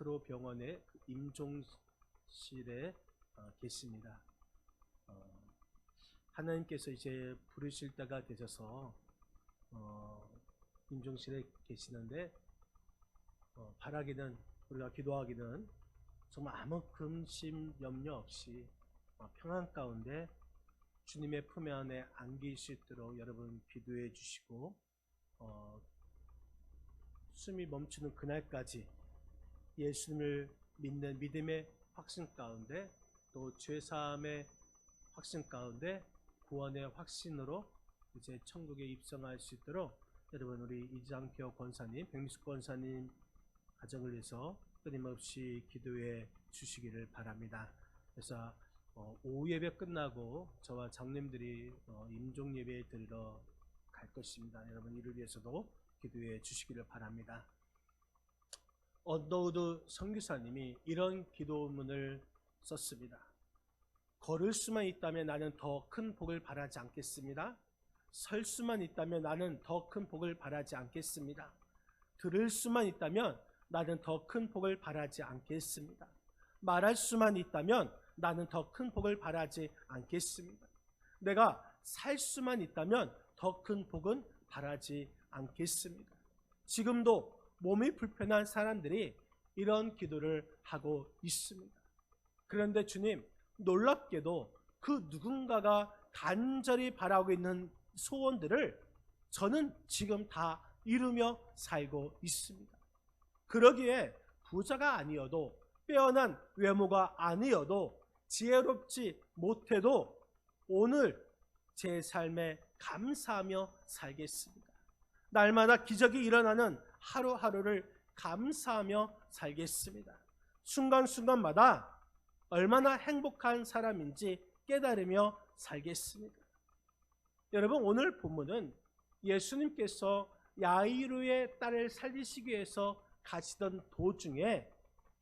마스트로 병원의 그 임종실에 어, 계십니다. 어, 하나님께서 이제 부르실 때가 되셔서 어, 임종실에 계시는데 어, 바라기는 우리가 기도하기는 정말 아무 근심 염려 없이 어, 평안 가운데 주님의 품에 안에 안길 수 있도록 여러분 기도해 주시고 어, 숨이 멈추는 그날까지 예수님을 믿는 믿음의 확신 가운데 또 죄사함의 확신 가운데 구원의 확신으로 이제 천국에 입성할 수 있도록 여러분 우리 이장표 권사님, 백미숙 권사님 가정을 위해서 끊임없이 기도해 주시기를 바랍니다. 그래서 어, 오후 예배 끝나고 저와 장님들이 어, 임종 예배 드리러 갈 것입니다. 여러분 이를 위해서도 기도해 주시기를 바랍니다. 언더우드 선교사님이 이런 기도문을 썼습니다. 걸을 수만 있다면 나는 더 큰 복을 바라지 않겠습니다. 설 수만 있다면 나는 더 큰 복을 바라지 않겠습니다. 들을 수만 있다면 나는 더 큰 복을 바라지 않겠습니다. 말할 수만 있다면 나는 더 큰 복을 바라지 않겠습니다. 내가 살 수만 있다면 더 큰 복은 바라지 않겠습니다. 지금도 몸이 불편한 사람들이 이런 기도를 하고 있습니다. 그런데 주님, 놀랍게도 그 누군가가 간절히 바라고 있는 소원들을 저는 지금 다 이루며 살고 있습니다. 그러기에 부자가 아니어도 빼어난 외모가 아니어도 지혜롭지 못해도 오늘 제 삶에 감사하며 살겠습니다. 날마다 기적이 일어나는 하루하루를 감사하며 살겠습니다. 순간순간마다 얼마나 행복한 사람인지 깨달으며 살겠습니다. 여러분 오늘 본문은 예수님께서 야이루의 딸을 살리시기 위해서 가시던 도중에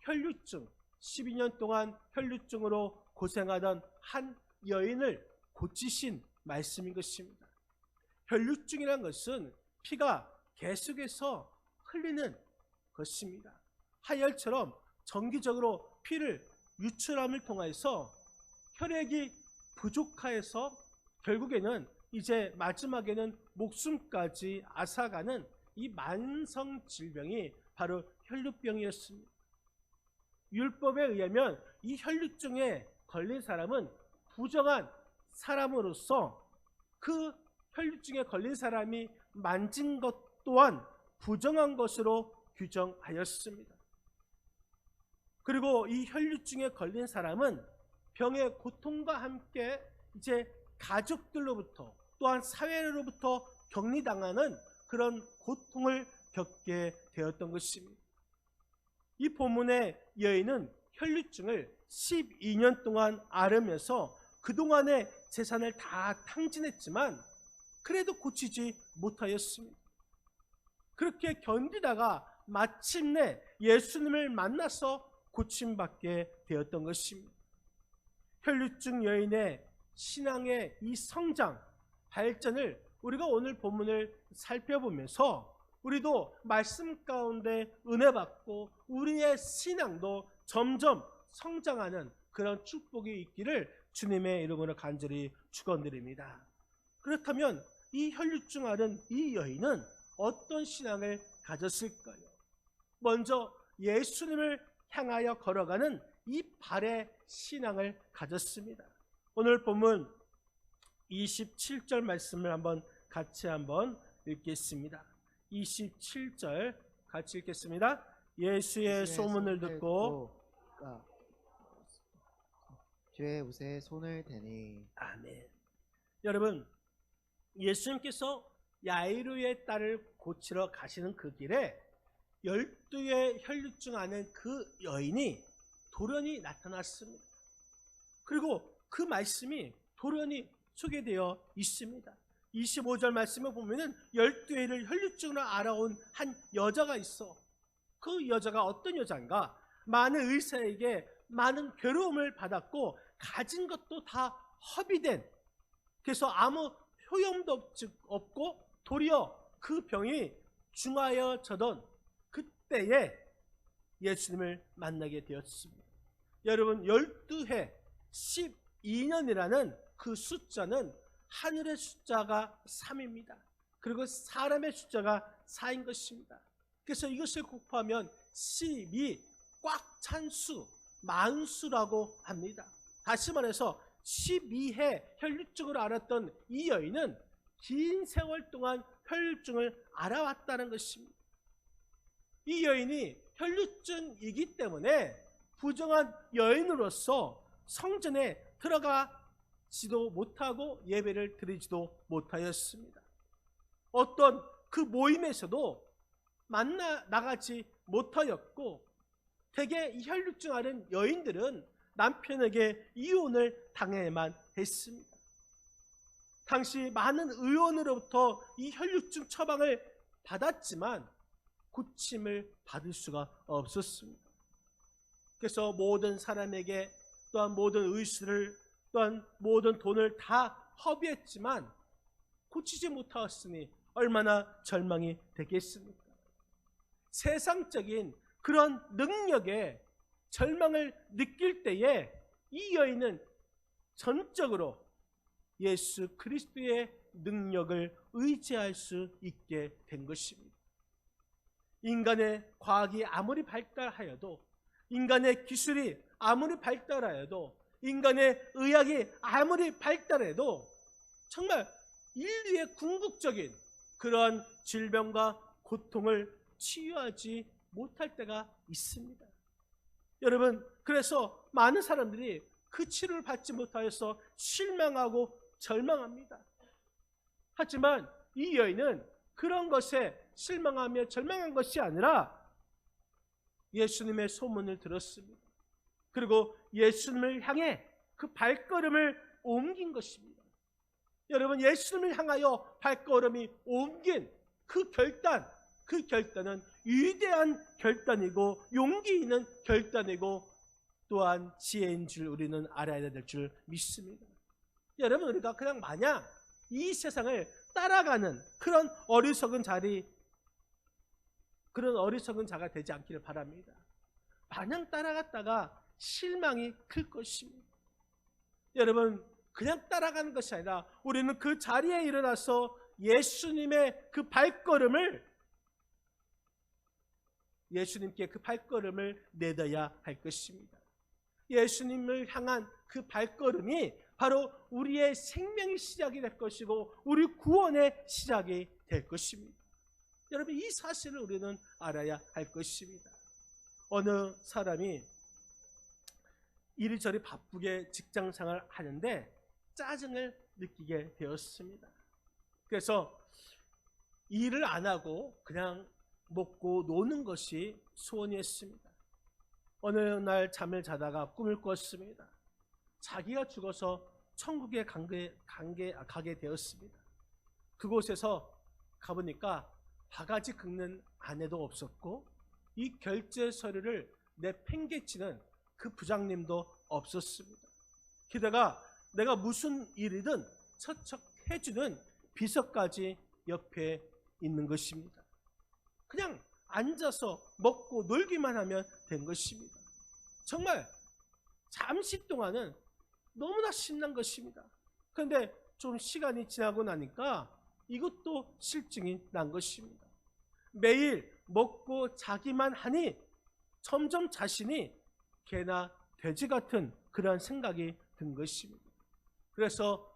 혈류증 12년 동안 혈류증으로 고생하던 한 여인을 고치신 말씀인 것입니다. 혈류증이란 것은 피가 계속해서 흘리는 것입니다. 하열처럼 정기적으로 피를 유출함을 통해서 혈액이 부족하여서 결국에는 이제 마지막에는 목숨까지 앗아가는 이 만성 질병이 바로 혈류병이었습니다. 율법에 의하면 이 혈류증에 걸린 사람은 부정한 사람으로서 그 혈류증에 걸린 사람이 만진 것 또한 부정한 것으로 규정하였습니다. 그리고 이 혈류증에 걸린 사람은 병의 고통과 함께 이제 가족들로부터 또한 사회로부터 격리당하는 그런 고통을 겪게 되었던 것입니다. 이 본문의 여인은 혈류증을 12년 동안 앓으면서 그동안의 재산을 다 탕진했지만 그래도 고치지 못하였습니다. 그렇게 견디다가 마침내 예수님을 만나서 고침받게 되었던 것입니다. 혈류증 여인의 신앙의 이 성장, 발전을 우리가 오늘 본문을 살펴보면서 우리도 말씀 가운데 은혜 받고 우리의 신앙도 점점 성장하는 그런 축복이 있기를 주님의 이름으로 간절히 축원드립니다. 그렇다면 이 혈류증 앓은 이 여인은 어떤 신앙을 가졌을까요? 먼저 예수님을 향하여 걸어가는 이 발의 신앙을 가졌습니다. 오늘 본문 27절 말씀을 한번 같이 한번 읽겠습니다. 27절 같이 읽겠습니다. 예수의 소문을 듣고 아, 주의 옷에 손을 대니 아멘. 여러분, 예수님께서 야이루의 딸을 고치러 가시는 그 길에 열두의 혈류증 아는 그 여인이 돌연히 나타났습니다. 그리고 그 말씀이 돌연히 소개되어 있습니다. 25절 말씀을 보면은 열두 해를 혈류증으로 알아온 한 여자가 있어. 그 여자가 어떤 여자인가? 많은 의사에게 많은 괴로움을 받았고 가진 것도 다 허비된 그래서 아무 효용도 없- 없고 도리어 그 병이 중하여져던 그때에 예수님을 만나게 되었습니다. 여러분 12해 12년이라는 그 숫자는 하늘의 숫자가 3입니다. 그리고 사람의 숫자가 4인 것입니다. 그래서 이것을 곱하면 12꽉찬 수, 만수라고 합니다. 다시 말해서 12해 혈류증을 알았던 이 여인은 긴 세월 동안 혈류증을 알아왔다는 것입니다. 이 여인이 혈류증이기 때문에 부정한 여인으로서 성전에 들어가지도 못하고 예배를 드리지도 못하였습니다. 어떤 그 모임에서도 만나 나가지 못하였고 대개 이 혈류증 앓은 여인들은 남편에게 이혼을 당해야만 했습니다. 당시 많은 의원으로부터 이 혈류증 처방을 받았지만 고침을 받을 수가 없었습니다. 그래서 모든 사람에게 또한 모든 의술을 또한 모든 돈을 다 허비했지만 고치지 못하였으니 얼마나 절망이 되겠습니까? 세상적인 그런 능력에 절망을 느낄 때에 이 여인은 전적으로 예수 그리스도의 능력을 의지할 수 있게 된 것입니다. 인간의 과학이 아무리 발달하여도 인간의 기술이 아무리 발달하여도 인간의 의학이 아무리 발달해도 정말 인류의 궁극적인 그러한 질병과 고통을 치유하지 못할 때가 있습니다. 여러분, 그래서 많은 사람들이 그 치료를 받지 못하여서 실망하고 절망합니다. 하지만 이 여인은 그런 것에 실망하며 절망한 것이 아니라 예수님의 소문을 들었습니다. 그리고 예수님을 향해 그 발걸음을 옮긴 것입니다. 여러분, 예수님을 향하여 발걸음이 옮긴 그 결단, 그 결단은 위대한 결단이고 용기 있는 결단이고 또한 지혜인 줄 우리는 알아야 될 줄 믿습니다. 여러분, 우리가 그냥 마냥 이 세상을 따라가는 그런 어리석은 자리, 그런 어리석은 자가 되지 않기를 바랍니다. 마냥 따라갔다가 실망이 클 것입니다. 여러분, 그냥 따라가는 것이 아니라 우리는 그 자리에 일어나서 예수님의 그 발걸음을 예수님께 그 발걸음을 내둬야 할 것입니다. 예수님을 향한 그 발걸음이 바로 우리의 생명의 시작이 될 것이고 우리 구원의 시작이 될 것입니다. 여러분 이 사실을 우리는 알아야 할 것입니다. 어느 사람이 이리저리 바쁘게 직장 생활 하는데 짜증을 느끼게 되었습니다. 그래서 일을 안 하고 그냥 먹고 노는 것이 소원이었습니다. 어느 날 잠을 자다가 꿈을 꿨습니다. 자기가 죽어서 천국에 간게, 간게, 가게 되었습니다. 그곳에서 가보니까 바가지 긁는 아내도 없었고 이 결제 서류를 내팽개치는 그 부장님도 없었습니다. 게다가 내가 무슨 일이든 처척 해주는 비서까지 옆에 있는 것입니다. 그냥 앉아서 먹고 놀기만 하면 된 것입니다. 정말 잠시 동안은 너무나 신난 것입니다. 그런데 좀 시간이 지나고 나니까 이것도 실증이 난 것입니다. 매일 먹고 자기만 하니 점점 자신이 개나 돼지 같은 그런 생각이 든 것입니다. 그래서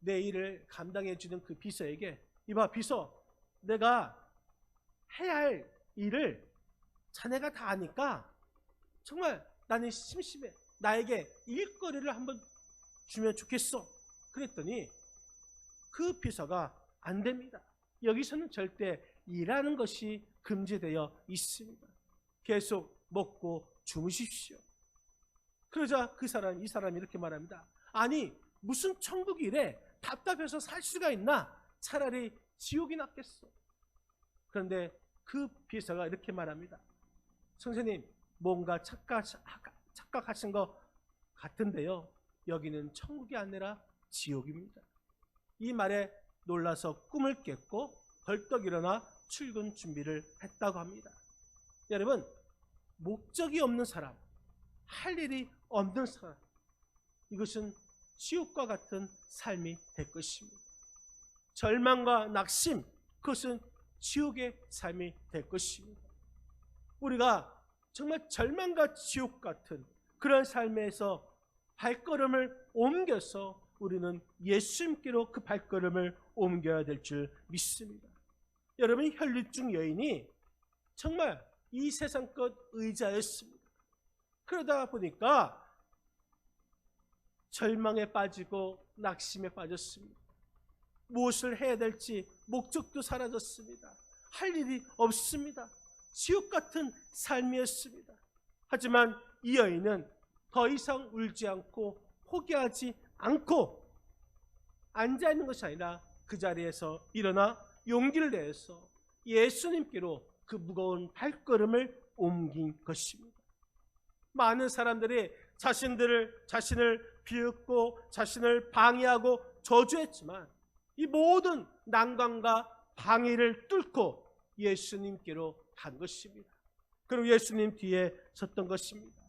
내 일을 감당해 주는 그 비서에게 이봐 비서 내가 해야 할 일을 자네가 다 하니까 정말 나는 심심해. 나에게 일거리를 한번 주면 좋겠어. 그랬더니 그 비서가 안 됩니다. 여기서는 절대 일하는 것이 금지되어 있습니다. 계속 먹고 주무십시오. 그러자 그 사람, 이 사람이 이렇게 말합니다. 아니, 무슨 천국이 래? 답답해서 살 수가 있나? 차라리 지옥이 낫겠어. 그런데 그 비서가 이렇게 말합니다. 선생님, 뭔가 착각, 착각하신 것 같은데요. 여기는 천국이 아니라 지옥입니다. 이 말에 놀라서 꿈을 깼고 벌떡 일어나 출근 준비를 했다고 합니다. 여러분, 목적이 없는 사람, 할 일이 없는 사람, 이것은 지옥과 같은 삶이 될 것입니다. 절망과 낙심, 그것은 지옥의 삶이 될 것입니다. 우리가 정말 절망과 지옥 같은 그런 삶에서 발걸음을 옮겨서 우리는 예수님께로 그 발걸음을 옮겨야 될 줄 믿습니다. 여러분 혈류증 여인이 정말 이 세상 것 의자였습니다. 그러다 보니까 절망에 빠지고 낙심에 빠졌습니다. 무엇을 해야 될지 목적도 사라졌습니다. 할 일이 없습니다. 지옥 같은 삶이었습니다. 하지만 이 여인은 더 이상 울지 않고 포기하지 않고 앉아 있는 것이 아니라 그 자리에서 일어나 용기를 내서 예수님께로 그 무거운 발걸음을 옮긴 것입니다. 많은 사람들이 자신들을 자신을 비웃고 자신을 방해하고 저주했지만 이 모든 난관과 방해를 뚫고 예수님께로 간 것입니다. 그리고 예수님 뒤에 섰던 것입니다.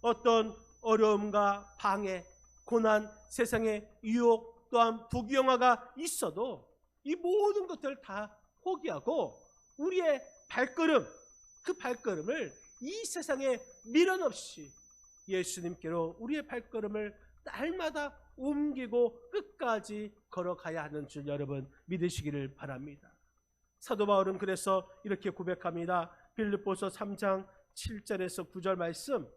어떤 어려움과 방해, 고난, 세상의 유혹 또한 부귀영화가 있어도 이 모든 것들을 다 포기하고 우리의 발걸음, 그 발걸음을 이 세상에 미련 없이 예수님께로 우리의 발걸음을 날마다 옮기고 끝까지 걸어가야 하는 줄 여러분 믿으시기를 바랍니다. 사도 바울은 그래서 이렇게 고백합니다. 빌립보서 3장 7절에서 9절 말씀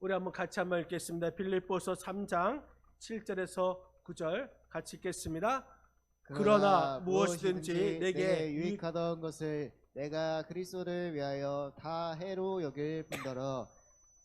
우리 한번 같이 한번 읽겠습니다. 빌립보서 3장 7절에서 9절 같이 읽겠습니다. 그러나 무엇이든지 내게 유익하던 것을 내가 그리스도를 위하여 다 해로 여길 뿐더러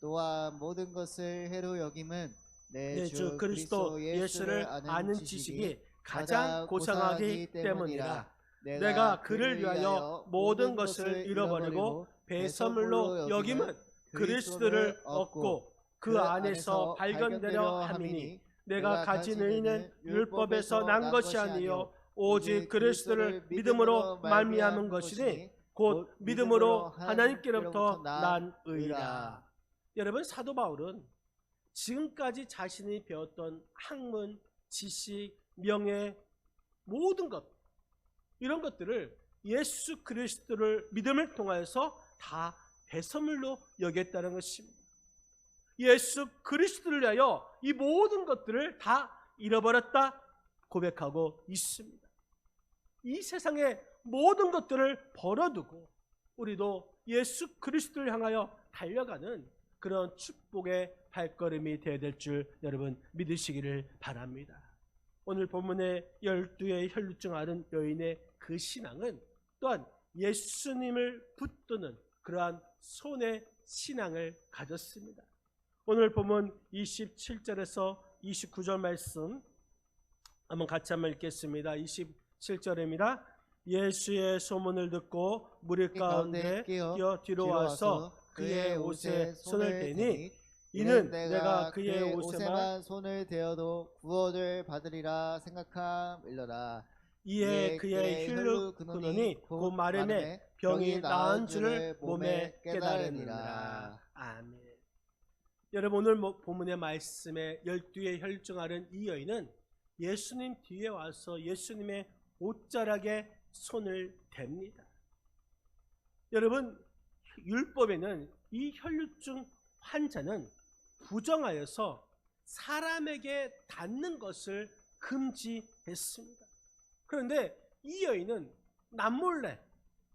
또한 모든 것을 해로 여김은 내 네, 주 그리스도 예수를 아는 지식이 가장 고상하기 때문이라 내가 그를 위하여 모든 것을 잃어버리고 배설물로 여김은 그리스도를 얻고 그 안에서 발견되려 함이니 내가 가진 의는 율법에서 난 것이 아니요. 오직 그리스도를 믿음으로 말미암은 것이니 곧 믿음으로 하나님께로부터 난 의라. 여러분 사도 바울은 지금까지 자신이 배웠던 학문, 지식, 명예 모든 것 이런 것들을 예수 그리스도를 믿음을 통하여서 다 배선물로 여겼다는 것입니다. 예수 그리스도를 위하여 이 모든 것들을 다 잃어버렸다 고백하고 있습니다. 이 세상의 모든 것들을 벌어두고 우리도 예수 그리스도를 향하여 달려가는 그런 축복의 발걸음이 되어야 될 줄 여러분 믿으시기를 바랍니다. 오늘 본문의 열두의 혈루증 앓은 여인의 그 신앙은 또한 예수님을 붙드는 그러한 손의 신앙을 가졌습니다. 오늘 본문 27절에서 29절 말씀 한번 같이 한번 읽겠습니다. 27절입니다. 예수의 소문을 듣고 무리 가운데 뛰어 뒤로 와서 그의 옷에 손을 대니 이는 내가 그의 옷에만 손을 대어도 구원을 받으리라 생각함일러라 이에 그의 혈루 근원이 곧 마련에 병이 나은 줄을 몸에 깨달으니라. 아멘. 여러분 오늘 뭐 본문의 말씀에 열두의 혈증하는 이 여인은 예수님 뒤에 와서 예수님의 옷자락에 손을 댑니다. 여러분 율법에는 이 혈류증 환자는 부정하여서 사람에게 닿는 것을 금지했습니다. 그런데 이 여인은 남몰래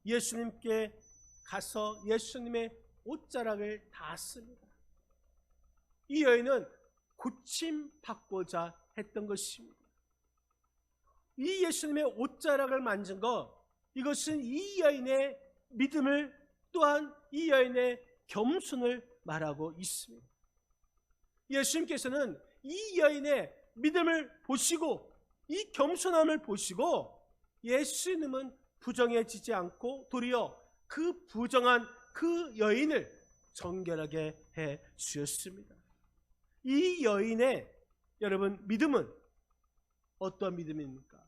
예수님께 가서 예수님의 옷자락을 닿았습니다. 이 여인은 고침 받고자 했던 것입니다. 이 예수님의 옷자락을 만진 것 이것은 이 여인의 믿음을 또한 이 여인의 겸손을 말하고 있습니다. 예수님께서는 이 여인의 믿음을 보시고 이 겸손함을 보시고 예수님은 부정해지지 않고 도리어 그 부정한 그 여인을 정결하게 해 주셨습니다. 이 여인의 여러분 믿음은 어떤 믿음입니까?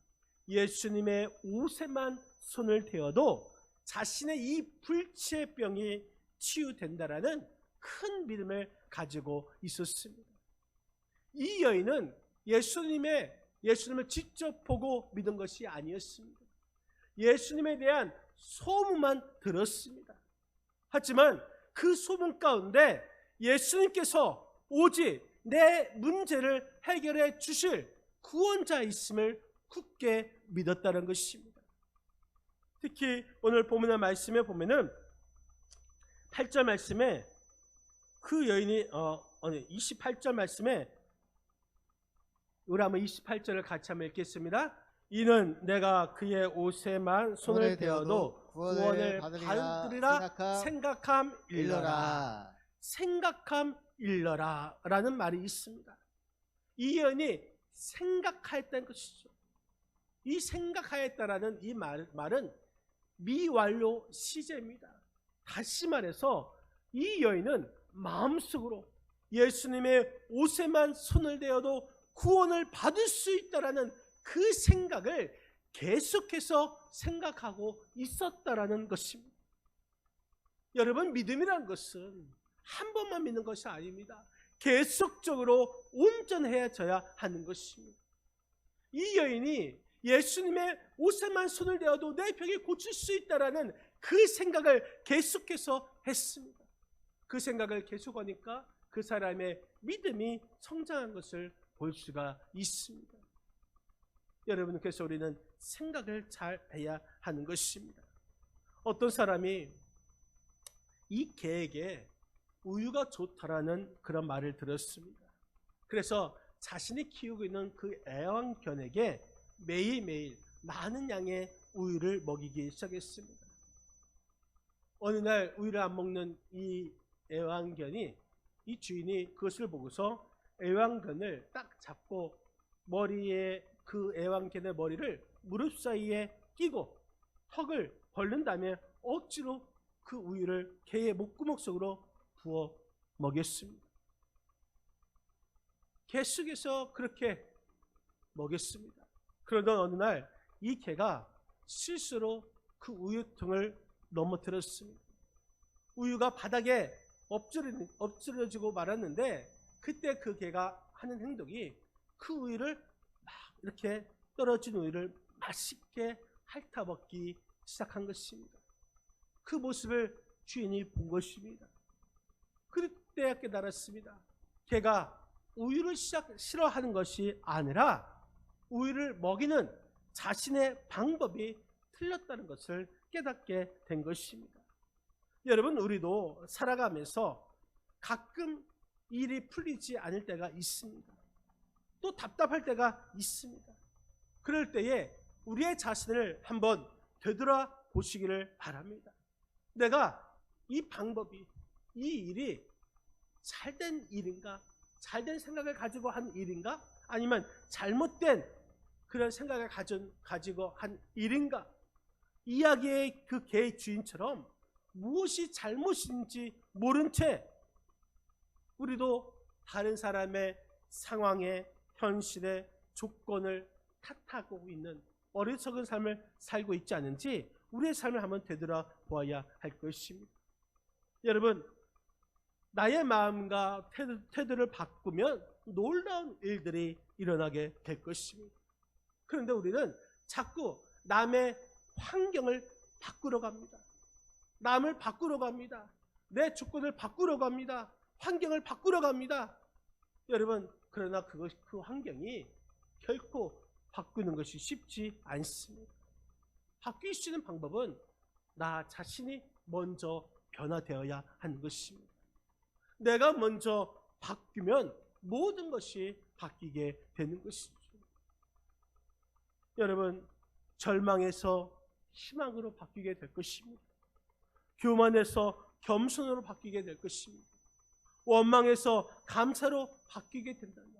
예수님의 옷에만 손을 대어도 자신의 이 불치의 병이 치유된다라는 큰 믿음을 가지고 있었습니다. 이 여인은 예수님의 예수님을 직접 보고 믿은 것이 아니었습니다. 예수님에 대한 소문만 들었습니다. 하지만 그 소문 가운데 예수님께서 오직 내 문제를 해결해 주실 구원자 있음을 굳게 믿었다는 것입니다. 특히 오늘 본문의 말씀에 보면은 8절 말씀에 그 여인이 어 아니 28절 말씀에 우리 한번 28절을 같이 한번 읽겠습니다. 이는 내가 그의 옷에만 손을 대어도 구원을 받으리라 생각함. 일러라. 생각함 일러라 라는 말이 있습니다. 이 여인이 생각하였다는 것이죠. 이 생각하였다라는 이 말, 말은 미완료 시제입니다. 다시 말해서 이 여인은 마음속으로 예수님의 옷에만 손을 대어도 구원을 받을 수 있다라는 그 생각을 계속해서 생각하고 있었다라는 것입니다. 여러분 믿음이란 것은 한 번만 믿는 것이 아닙니다. 계속적으로 온전해져야 하는 것입니다. 이 여인이 예수님의 옷에만 손을 대어도 내 병이 고칠 수 있다라는 그 생각을 계속해서 했습니다. 그 생각을 계속하니까 그 사람의 믿음이 성장한 것을 볼 수가 있습니다. 여러분 그래서 우리는 생각을 잘 해야 하는 것입니다. 어떤 사람이 이 개에게 우유가 좋다라는 그런 말을 들었습니다. 그래서 자신이 키우고 있는 그 애완견에게 매일매일 많은 양의 우유를 먹이기 시작했습니다. 어느 날 우유를 안 먹는 이 애완견이 이 주인이 그것을 보고서 애완견을 딱 잡고 머리에 그 애완견의 머리를 무릎 사이에 끼고 턱을 벌른 다음에 억지로 그 우유를 개의 목구멍 속으로 부어 먹였습니다. 개 속에서 그렇게 먹였습니다. 그러던 어느 날 이 개가 실수로 그 우유통을 넘어뜨렸습니다. 우유가 바닥에 엎드려, 엎드려지고 말았는데 그때 그 개가 하는 행동이 그 우유를 막 이렇게 떨어진 우유를 맛있게 핥아먹기 시작한 것입니다. 그 모습을 주인이 본 것입니다. 그때 깨달았습니다. 개가 우유를 시작, 싫어하는 것이 아니라 우유를 먹이는 자신의 방법이 틀렸다는 것을 깨닫게 된 것입니다. 여러분, 우리도 살아가면서 가끔 일이 풀리지 않을 때가 있습니다. 또 답답할 때가 있습니다. 그럴 때에 우리의 자신을 한번 되돌아 보시기를 바랍니다. 내가 이 방법이, 이 일이 잘된 일인가? 잘된 생각을 가지고 한 일인가? 아니면 잘못된 그런 생각을 가진, 가지고 한 일인가? 이야기의 그 개의 주인처럼 무엇이 잘못인지 모른 채 우리도 다른 사람의 상황에 현실의 조건을 탓하고 있는 어리석은 삶을 살고 있지 않은지 우리의 삶을 한번 되돌아 보아야 할 것입니다. 여러분, 나의 마음과 태도, 태도를 바꾸면 놀라운 일들이 일어나게 될 것입니다. 그런데 우리는 자꾸 남의 환경을 바꾸러 갑니다. 남을 바꾸러 갑니다. 내 조건을 바꾸러 갑니다. 환경을 바꾸러 갑니다. 여러분, 그러나 그것, 그 환경이 결코 바꾸는 것이 쉽지 않습니다. 바뀔 수 있는 방법은 나 자신이 먼저 변화되어야 하는 것입니다. 내가 먼저 바뀌면 모든 것이 바뀌게 되는 것이죠. 여러분, 절망에서 희망으로 바뀌게 될 것입니다. 교만에서 겸손으로 바뀌게 될 것입니다. 원망에서 감사로 바뀌게 된다면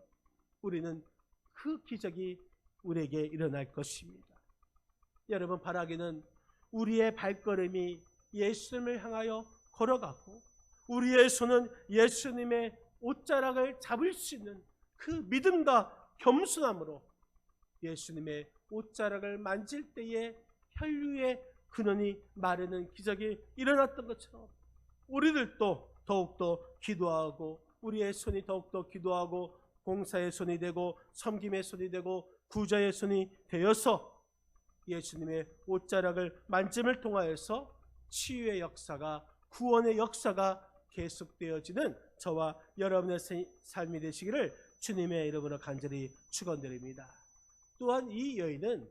우리는 그 기적이 우리에게 일어날 것입니다. 여러분 바라기는 우리의 발걸음이 예수님을 향하여 걸어가고 우리의 손은 예수님의 옷자락을 잡을 수 있는 그 믿음과 겸손함으로 예수님의 옷자락을 만질 때에 혈류의 근원이 마르는 기적이 일어났던 것처럼 우리들도 더욱더 기도하고 우리의 손이 더욱더 기도하고 공사의 손이 되고 섬김의 손이 되고 구자의 손이 되어서 예수님의 옷자락을 만짐을 통하여서 치유의 역사가 구원의 역사가 계속되어지는 저와 여러분의 세- 삶이 되시기를 주님의 이름으로 간절히 축원드립니다. 또한 이 여인은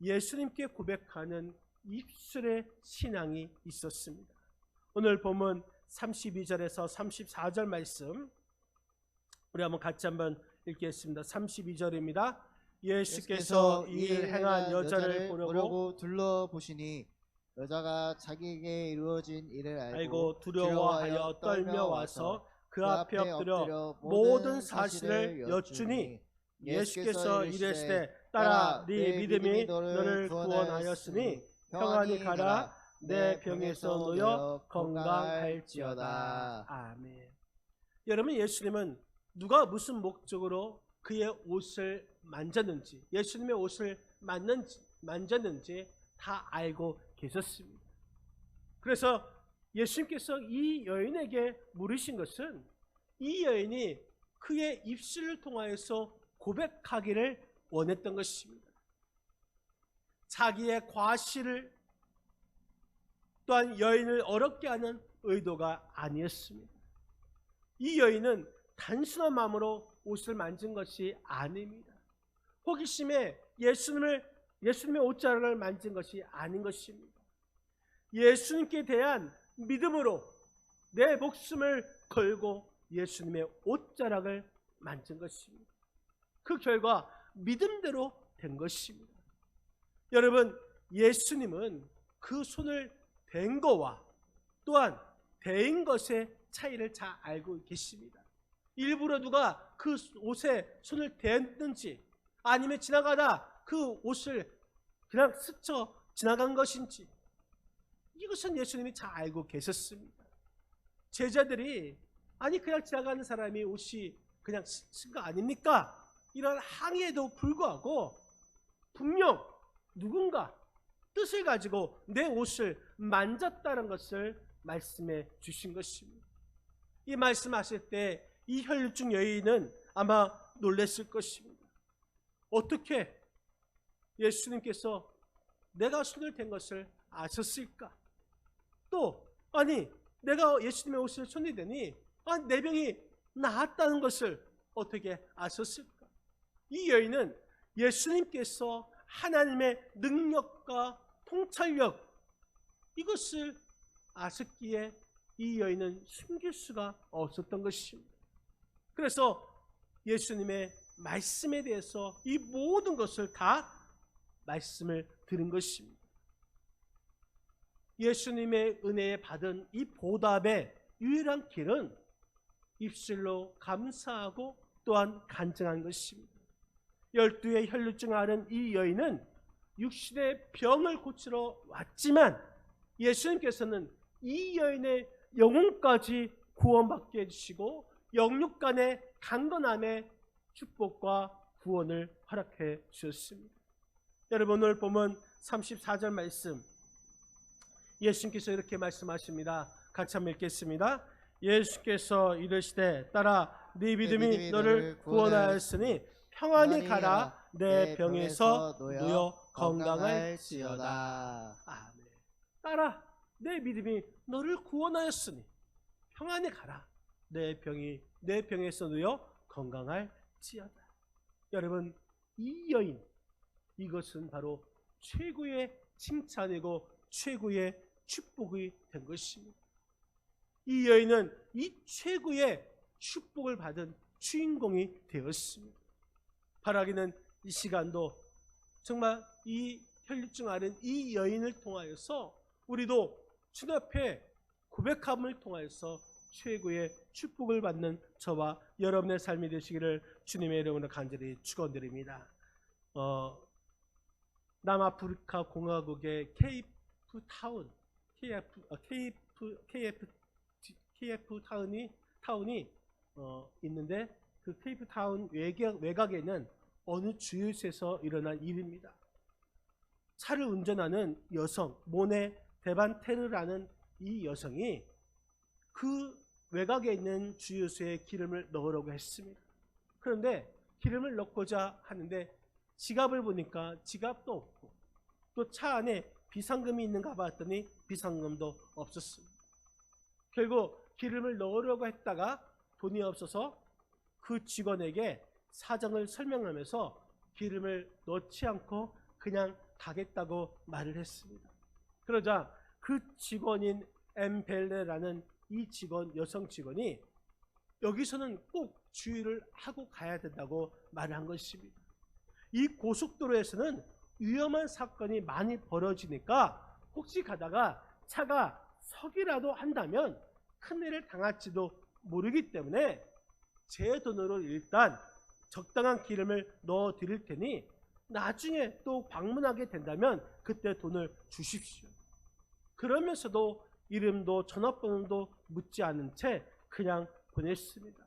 예수님께 고백하는 입술의 신앙이 있었습니다. 오늘 보면 32절에서 34절 말씀 우리 한번 같이 한번 읽겠습니다. 32절입니다. 예수께서 이 일을 행한 여자를 보려고 둘러보시니 여자가 자기에게 이루어진 일을 알고, 두려워하여 떨며 와서 그 앞에 엎드려 모든 사실을 여쭈니 예수께서 이르시되 딸아 네 믿음이 너를 구원하였으니 평안히 가라. 내 병에서 놓여 건강할지어다. 아멘. 여러분 예수님은 누가 무슨 목적으로 그의 옷을 만졌는지 예수님의 옷을 만는지, 만졌는지 다 알고 계셨습니다. 그래서 예수님께서 이 여인에게 물으신 것은 이 여인이 그의 입술을 통하여서 고백하기를 원했던 것입니다. 자기의 과실을 또한 여인을 어렵게 하는 의도가 아니었습니다. 이 여인은 단순한 마음으로 옷을 만진 것이 아닙니다. 호기심에 예수님을 예수님의 옷자락을 만진 것이 아닌 것입니다. 예수님께 대한 믿음으로 내 목숨을 걸고 예수님의 옷자락을 만진 것입니다. 그 결과 믿음대로 된 것입니다. 여러분, 예수님은 그 손을 댄 거와 또한 대인 것의 차이를 잘 알고 계십니다. 일부러 누가 그 옷에 손을 댔는지 아니면 지나가다 그 옷을 그냥 스쳐 지나간 것인지 이것은 예수님이 잘 알고 계셨습니다. 제자들이 아니 그냥 지나가는 사람이 옷이 그냥 쓴거 아닙니까? 이런 항의에도 불구하고 분명 누군가 뜻을 가지고 내 옷을 만졌다는 것을 말씀해 주신 것입니다. 이 말씀하실 때 이 혈류증 여인은 아마 놀랬을 것입니다. 어떻게 예수님께서 내가 손을 댄 것을 아셨을까? 또 아니 내가 예수님의 옷을 손이 대니 아, 내 병이 나았다는 것을 어떻게 아셨을까? 이 여인은 예수님께서 하나님의 능력과 통찰력 이것을 아셨기에 이 여인은 숨길 수가 없었던 것입니다. 그래서 예수님의 말씀에 대해서 이 모든 것을 다 말씀을 들은 것입니다. 예수님의 은혜에 받은 이 보답의 유일한 길은 입술로 감사하고 또한 간증한 것입니다. 열두의 혈류증 앓은 이 여인은 육신의 병을 고치러 왔지만 예수님께서는 이 여인의 영혼까지 구원받게 해주시고 영육간의 강건함의 축복과 구원을 허락해 주셨습니다. 여러분 오늘 보면 34절 말씀 예수님께서 이렇게 말씀하십니다. 같이 한번 읽겠습니다. 예수께서 이르시되 따라 네 믿음이 너를 구원하였으니 평안히 가라 내 병에서 놓여 건강할지어다. 아멘. 따라 내 믿음이 너를 구원하였으니 평안히 가라 내 병이 내 병에서 놓여 건강할지어다. 여러분 이 여인 이것은 바로 최고의 칭찬이고 최고의 축복이 된 것입니다. 이 여인은 이 최고의 축복을 받은 주인공이 되었습니다. 바라기는 이 시간도 정말 이 혈류증 앓은 이 여인을 통하여서 우리도 주 앞에 고백함을 통하여서 최고의 축복을 받는 저와 여러분의 삶이 되시기를 주님의 이름으로 간절히 축원드립니다. 어, 남아프리카 공화국의 케이프 타운 KF 어, KF KF KF 타운이 타운이 어, 있는데 그 케이프 타운 외곽 외곽에는 어느 주유소에서 일어난 일입니다. 차를 운전하는 여성 모네 데반테르라는 이 여성이 그 외곽에 있는 주유소에 기름을 넣으려고 했습니다. 그런데 기름을 넣고자 하는데 지갑을 보니까 지갑도 없고 또 차 안에 비상금이 있는가 봤더니 비상금도 없었습니다. 결국 기름을 넣으려고 했다가 돈이 없어서 그 직원에게 사정을 설명하면서 기름을 넣지 않고 그냥 가겠다고 말을 했습니다. 그러자 그 직원인 엠벨레라는 이 직원 여성 직원이 여기서는 꼭 주의를 하고 가야 된다고 말을 한 것입니다. 이 고속도로에서는 위험한 사건이 많이 벌어지니까 혹시 가다가 차가 서기라도 한다면 큰일을 당할지도 모르기 때문에 제 돈으로 일단 적당한 기름을 넣어 드릴 테니 나중에 또 방문하게 된다면 그때 돈을 주십시오. 그러면서도 이름도 전화번호도 묻지 않은 채 그냥 보냈습니다.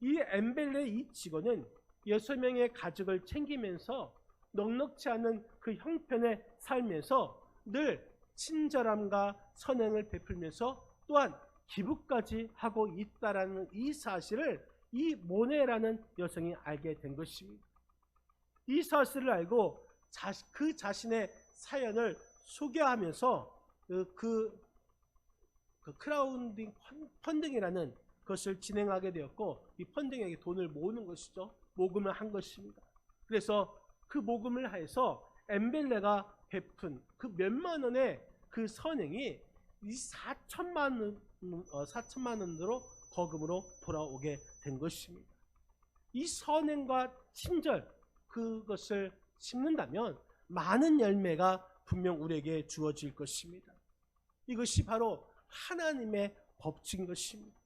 이 엠벨레 이 직원은 여섯 명의 가족을 챙기면서 넉넉지 않은 그 형편에 살면서 늘 친절함과 선행을 베풀면서 또한 기부까지 하고 있다라는 이 사실을 이 모네라는 여성이 알게 된 것입니다. 이 사실을 알고 자, 그 자신의 사연을 소개하면서 그, 그, 그 크라우딩 펀- 펀딩이라는 것을 진행하게 되었고 이 펀딩에게 돈을 모으는 것이죠. 모금을 한 것입니다. 그래서 그 모금을 해서 엠벨레가 베푼 그 몇만 원의 그 선행이 이 4천만 원, 어, 4천만 원으로 거금으로 돌아오게 된 것입니다. 이 선행과 친절 그것을 심는다면 많은 열매가 분명 우리에게 주어질 것입니다. 이것이 바로 하나님의 법칙인 것입니다.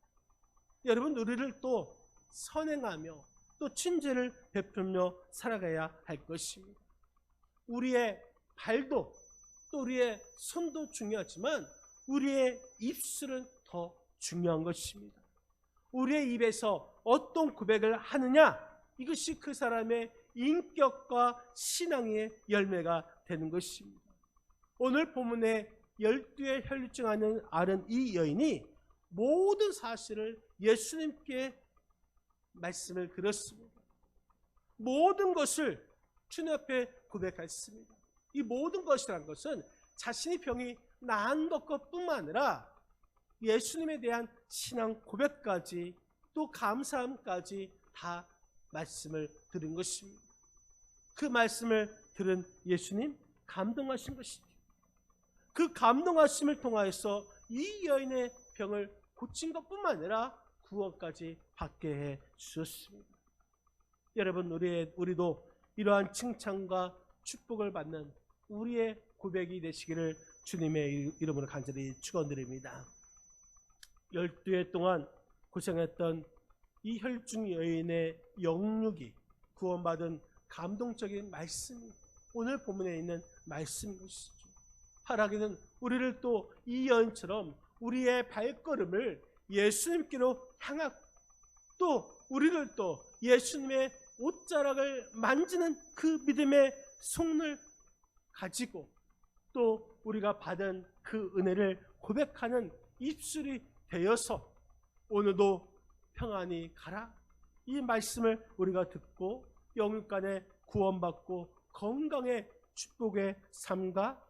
여러분 우리를 또 선행하며 또 친절을 베풀며 살아가야 할 것입니다. 우리의 발도 또 우리의 손도 중요하지만 우리의 입술은 더 중요한 것입니다. 우리의 입에서 어떤 고백을 하느냐 이것이 그 사람의 인격과 신앙의 열매가 되는 것입니다. 오늘 본문에 열두의 혈류증하는 아는 이 여인이 모든 사실을 예수님께 말씀을 들었습니다. 모든 것을 주님 앞에 고백했습니다. 이 모든 것이라는 것은 자신이 병이 나은 것뿐만 아니라 예수님에 대한 신앙 고백까지 또 감사함까지 다 말씀을 들은 것입니다. 그 말씀을 들은 예수님 감동하신 것이죠. 그 감동하심을 통하여서 이 여인의 병을 고친 것뿐만 아니라 구원까지 받게 해 주셨습니다. 여러분 우리 우리도 이러한 칭찬과 축복을 받는 우리의 고백이 되시기를 주님의 이름으로 간절히 축원드립니다. 열두 해 동안 고생했던 이 혈중 여인의 영육이 구원받은 감동적인 말씀이 오늘 본문에 있는 말씀인 것이죠. 하나님은 우리를 또 이 여인처럼 우리의 발걸음을 예수님께로 향하고 또 우리를 또 예수님의 옷자락을 만지는 그 믿음의 손을 가지고 또 우리가 받은 그 은혜를 고백하는 입술이 되어서 오늘도 평안히 가라. 이 말씀을 우리가 듣고 영육간에 구원받고 건강의 축복의 삶과